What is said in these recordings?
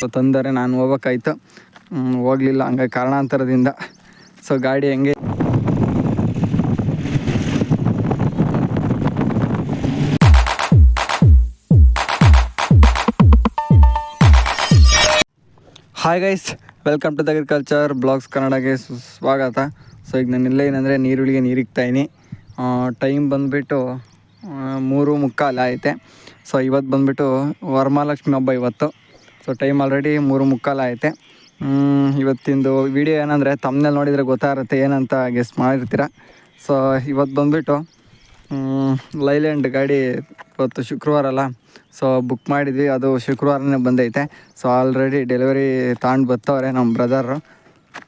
So ತಂದರೆ ನಾನು ಹೋಗ್ಬೇಕಾಯ್ತು. ಹೋಗಲಿಲ್ಲ. ಹಂಗಾಗಿ ಕಾರಣಾಂತರದಿಂದ. ಸೊ ಗಾಡಿ ಹೆಂಗೆ? Hi guys welcome to the agriculture blogs ಕನ್ನಡಗೆ ಸು- ಸ್ವಾಗತ. ಸೊ ಈಗ ನಾನು ಇಲ್ಲೇ ಏನಂದರೆ ನೀರುಳಿಗೆ ನೀರಿಕ್ತಾಯಿನಿ ಟೈಮ್ ಬಂದುಬಿಟ್ಟು ಮೂರು ಮುಕ್ಕಾಲು ಐತೆ ಸೊ ಇವತ್ತು ಬಂದುಬಿಟ್ಟು ವರಮಹಾಲಕ್ಷ್ಮಿ ಹಬ್ಬ ಇವತ್ತು. ಸೊ ಟೈಮ್ ಆಲ್ರೆಡಿ ಮೂರು ಮುಕ್ಕಾಲು ಐತೆ ಇವತ್ತಿಂದು ವಿಡಿಯೋ ಏನಂದರೆ ತಮ್ಮನೇಲಿ ನೋಡಿದರೆ ಗೊತ್ತಾಗುತ್ತೆ ಏನಂತ ಗೆಸ್ ಮಾಡಿರ್ತೀರ. ಸೊ ಇವತ್ತು ಬಂದುಬಿಟ್ಟು ಲೈಲ್ಯಾಂಡ್ ಗಾಡಿ ಇವತ್ತು ಶುಕ್ರವಾರ ಅಲ್ಲ. ಸೊ ಬುಕ್ ಮಾಡಿದ್ವಿ. ಅದು ಶುಕ್ರವಾರನೇ ಬಂದೈತೆ. ಸೊ ಆಲ್ರೆಡಿ ಡೆಲಿವರಿ ತಗೊಂಡು ಬರ್ತವ್ರೆ ನಮ್ಮ ಬ್ರದರು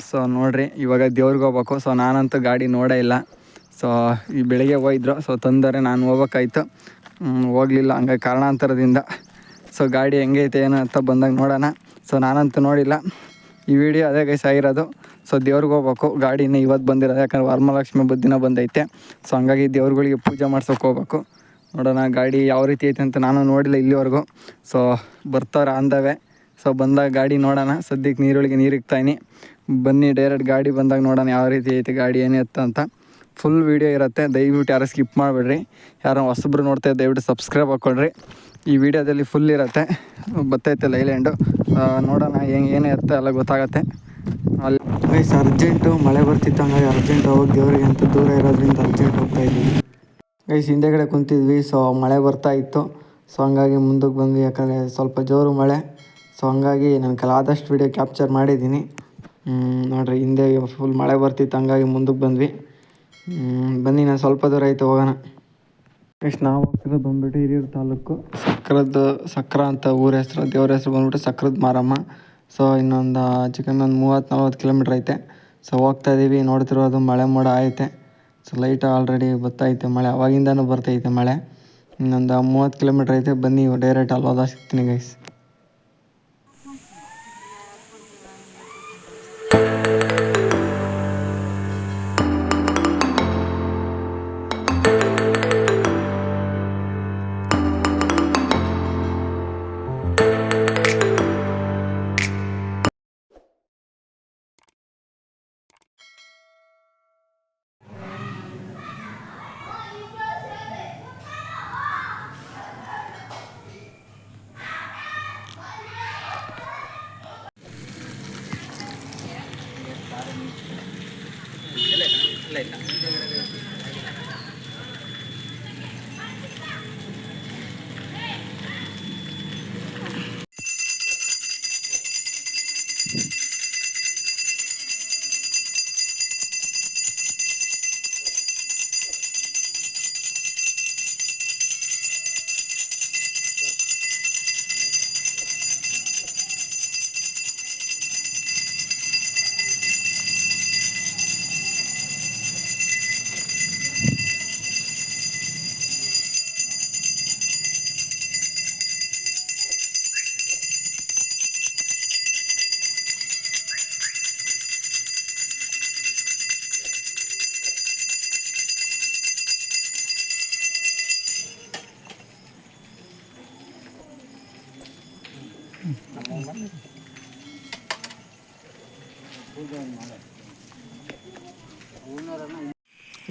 ಸೊ ನೋಡ್ರಿ, ಇವಾಗ ದೇವ್ರಿಗೆ ಹೋಗ್ಬೇಕು. ಸೊ ನಾನಂತೂ ಗಾಡಿ ನೋಡೇ ಇಲ್ಲ. ಸೊ ಈ ಬೆಳಿಗ್ಗೆ ಹೋಗಿದ್ರು. ಸೊ ತಂದರೆ ನಾನು ಹೋಗ್ಬೇಕಾಯ್ತು. ಹೋಗಲಿಲ್ಲ. ಹಂಗೆ ಕಾರಣಾಂತರದಿಂದ ಸೊ ಗಾಡಿ ಹೆಂಗೈತೆ, ಏನು ಅಂತ ಬಂದಾಗ ನೋಡೋಣ. ಸೊ ನಾನಂತೂ ನೋಡಿಲ್ಲ. ಈ ವಿಡಿಯೋ ಅದೇ ಗೈಸ್ ಆಗಿರೋದು. ಸೊ ದೇವ್ರಿಗೆ ಹೋಗ್ಬೇಕು. ಗಾಡಿನ ಇವತ್ತು ಬಂದಿರೋದು. ಯಾಕಂದ್ರೆ ವರಮಹಾಲಕ್ಷ್ಮಿ ಹಬ್ಬದ ದಿನ ಬಂದೈತೆ. ಸೊ ಹಂಗಾಗಿ ದೇವ್ರುಗಳಿಗೆ ಪೂಜೆ ಮಾಡ್ಸೋಕೆ ಹೋಗ್ಬೇಕು. ನೋಡೋಣ ಗಾಡಿ ಯಾವ ರೀತಿ ಐತೆ ಅಂತ ನಾನು ನೋಡಿಲ್ಲ ಇಲ್ಲಿವರೆಗೂ. ಸೊ ಬರ್ತಾರೆ ಅಂದವೆ. ಸೊ ಬಂದಾಗ ಗಾಡಿ ನೋಡೋಣ. ಸದ್ಯಕ್ಕೆ ನೀರೊಳಗೆ ನೀರು ಇಕ್ತಾಯಿನಿ ಬನ್ನಿ ಡೈರೆಕ್ಟ್ ಗಾಡಿ ಬಂದಾಗ ನೋಡೋಣ ಯಾವ ರೀತಿ ಐತೆ, ಗಾಡಿ ಏನೇ ಅಂತ. ಫುಲ್ ವೀಡಿಯೋ ಇರುತ್ತೆ. ದಯವಿಟ್ಟು ಯಾರು ಸ್ಕಿಪ್ ಮಾಡಬೇಡ್ರಿ. ಯಾರೋ ಹೊಸಬ್ರು ನೋಡ್ತಾ ದಯವಿಟ್ಟು ಸಬ್ಸ್ಕ್ರೈಬ್ ಹಾಕ್ಕೊಳ್ರಿ ಈ ವಿಡಿಯೋದಲ್ಲಿ ಫುಲ್ ಇರುತ್ತೆ. ಬರ್ತೈತೆ ಲೈಲ್ಯಾಂಡು ನೋಡೋಣ ಹೆಂಗೆ, ಏನೇ ಇರುತ್ತೆ ಎಲ್ಲ ಗೊತ್ತಾಗತ್ತೆ. ಅಲ್ಲಿ ಗೈಸ್ ಅರ್ಜೆಂಟು ಮಳೆ ಬರ್ತಿತ್ತು ಹಂಗಾಗಿ ಅರ್ಜೆಂಟ್ ಹೋಗಿ ದೇವ್ರಿಗೆ ಅಂತ ದೂರ ಇರೋದ್ರಿಂದ ಅರ್ಜೆಂಟ್ ಹೋಗ್ತಾ ಇದ್ದೀನಿ ಗೈಸ್ ಹಿಂದೆಗಡೆ ಕುಂತಿದ್ವಿ ಸೊ ಮಳೆ ಬರ್ತಾ ಇತ್ತು. ಸೊ ಹಂಗಾಗಿ ಮುಂದಕ್ಕೆ ಬಂದ್ವಿ, ಯಾಕಂದರೆ ಸ್ವಲ್ಪ ಜೋರು ಮಳೆ. ಸೊ ಹಂಗಾಗಿ ನನ್ನ ಕಲಾದಷ್ಟು ವಿಡಿಯೋ ಕ್ಯಾಪ್ಚರ್ ಮಾಡಿದ್ದೀನಿ. ನೋಡಿರಿ ಹಿಂದೆ ಫುಲ್ ಮಳೆ ಬರ್ತಿತ್ತು, ಹಂಗಾಗಿ ಮುಂದಕ್ಕೆ ಬಂದ್ವಿ. ಬನ್ನಿ ನಾನು ಸ್ವಲ್ಪ ದೂರ ಆಯ್ತು ಹೋಗೋಣ. ನೆಕ್ಸ್ಟ್ ನಾವು ಹೋಗ್ತಿರೋದು ಬಂದ್ಬಿಟ್ಟು ಹಿರಿಯೂರು ತಾಲೂಕು. ಸಕ್ರದ ಸಕ್ರ ಅಂತ ಊರ ಹೆಸರು ದೇವ್ರ ಹೆಸರು ಬಂದ್ಬಿಟ್ಟು ಸಕ್ರದ ಮಾರಮ್ಮ. ಸೊ ಇನ್ನೊಂದು ಚಿಕನ್ ಒಂದು ಮೂವತ್ತು ನಲ್ವತ್ತು ಕಿಲೋಮೀಟ್ರ್ ಐತೆ. ಸೊ ಹೋಗ್ತಾ ಇದ್ದೀವಿ ನೋಡ್ತಿರೋದು ಮಳೆ ಮೋಡ ಐತೆ. ಸೊ ಲೈಟ್ ಆಲ್ರೆಡಿ ಬರ್ತೈತೆ ಮಳೆ ಅವಾಗಿಂದನೂ ಬರ್ತೈತೆ ಮಳೆ. ಇನ್ನೊಂದು ಮೂವತ್ತು ಕಿಲೋಮೀಟ್ರ್ ಐತೆ ಬನ್ನಿ ಡೈರೆಕ್ಟ್ ಅಲ್ಲಿ ಹೋದ ಸಿಗ್ತೀನಿ ಗೈಸ್ ಇಲ್ಲ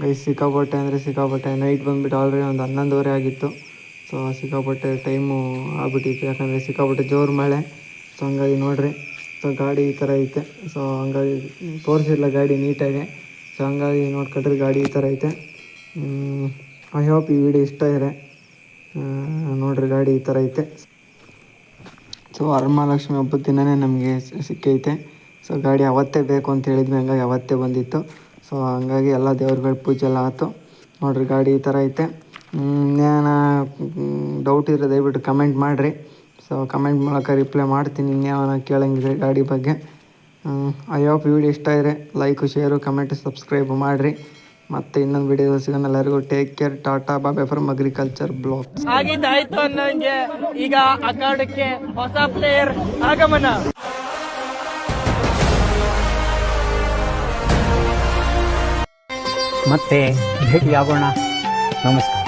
ಗೈಸ್ ಸಿಕ್ಕಾಪಟ್ಟೆ ಅಂದರೆ ಸಿಕ್ಕಾಪಟ್ಟೆ. ನೈಟ್ ಬಂದುಬಿಟ್ಟು ಆಲ್ರೆಡಿ ಒಂದು ಹನ್ನೊಂದುವರೆ ಆಗಿತ್ತು. ಸೊ ಸಿಕ್ಕಾಪಟ್ಟೆ ಟೈಮು ಆಗ್ಬಿಟ್ಟಿತ್ತು. ಯಾಕಂದರೆ ಸಿಕ್ಕಾಪಟ್ಟೆ ಜೋರು ಮಳೆ. ಸೊ ಹಂಗಾಗಿ ನೋಡ್ರಿ. ಸೊ ಗಾಡಿ ಈ ಥರ ಐತೆ. ಸೊ ಹಂಗಾಗಿ ತೋರಿಸಿಲ್ಲ ಗಾಡಿ ನೀಟಾಗಿ. ಸೊ ಹಂಗಾಗಿ ನೋಡ್ಕೊಂಡ್ರೆ ಗಾಡಿ ಈ ಥರ ಐತೆ. ಐ ಹೋಪ್ ಈ ವಿಡಿಯೋ ಇಷ್ಟ ಇದೆ. ನೋಡ್ರಿ ಗಾಡಿ ಈ ಥರ ಐತೆ. ಸೊ ವರಮಹಾಲಕ್ಷ್ಮಿ ಹಬ್ಬದ ದಿನವೇ ನಮಗೆ ಸಿಕ್ಕೈತೆ. ಸೊ ಗಾಡಿ ಅವತ್ತೇ ಬೇಕು ಅಂತ ಹೇಳಿದ್ವಿ, ಹಂಗಾಗಿ ಅವತ್ತೇ ಬಂದಿತ್ತು. ಸೊ ಹಂಗಾಗಿ ಎಲ್ಲ ದೇವ್ರಗಳ ಪೂಜೆ ಎಲ್ಲ ಆಯಿತು. ನೋಡ್ರಿ ಗಾಡಿ ಈ ಥರ ಐತೆ. ಇನ್ನೇನು ಡೌಟ್ ಇದ್ರೆ ದಯವಿಟ್ಟು ಕಮೆಂಟ್ ಮಾಡಿರಿ. ಸೊ ಕಮೆಂಟ್ ಮೂಲಕ ರಿಪ್ಲೈ ಮಾಡ್ತೀನಿ, ಇನ್ಯಾವನ ಕೇಳಂಗಿದ್ರೆ ಗಾಡಿ ಬಗ್ಗೆ. ಐ ಹೋಪ್ ವಿಡಿಯೋ ಇಷ್ಟ ಇದೆ ಲೈಕು ಶೇರು ಕಮೆಂಟ್ ಸಬ್ಸ್ಕ್ರೈಬ್ ಮಾಡಿರಿ. ಮತ್ತು ಇನ್ನೊಂದು ವಿಡಿಯೋ ಸಿಗೋಣ. ಎಲ್ಲರಿಗೂ ಟೇಕ್ ಕೇರ್ ಟಾಟಾ ಬಾಬೆ ಫ್ರಮ್ ಅಗ್ರಿಕಲ್ಚರ್ ಬ್ಲಾಕ್ ಆಗಿದ್ದಾಯ್ತು ಅನ್ನೋಂಗೆ ಈಗ ಅಖಾಡಕ್ಕೆ ಹೊಸ ಪ್ಲೇಯರ್ ಆಗಮನ. ಮತ್ತೆ ಭೇಟಿಯಾಗೋಣ. ನಮಸ್ಕಾರ.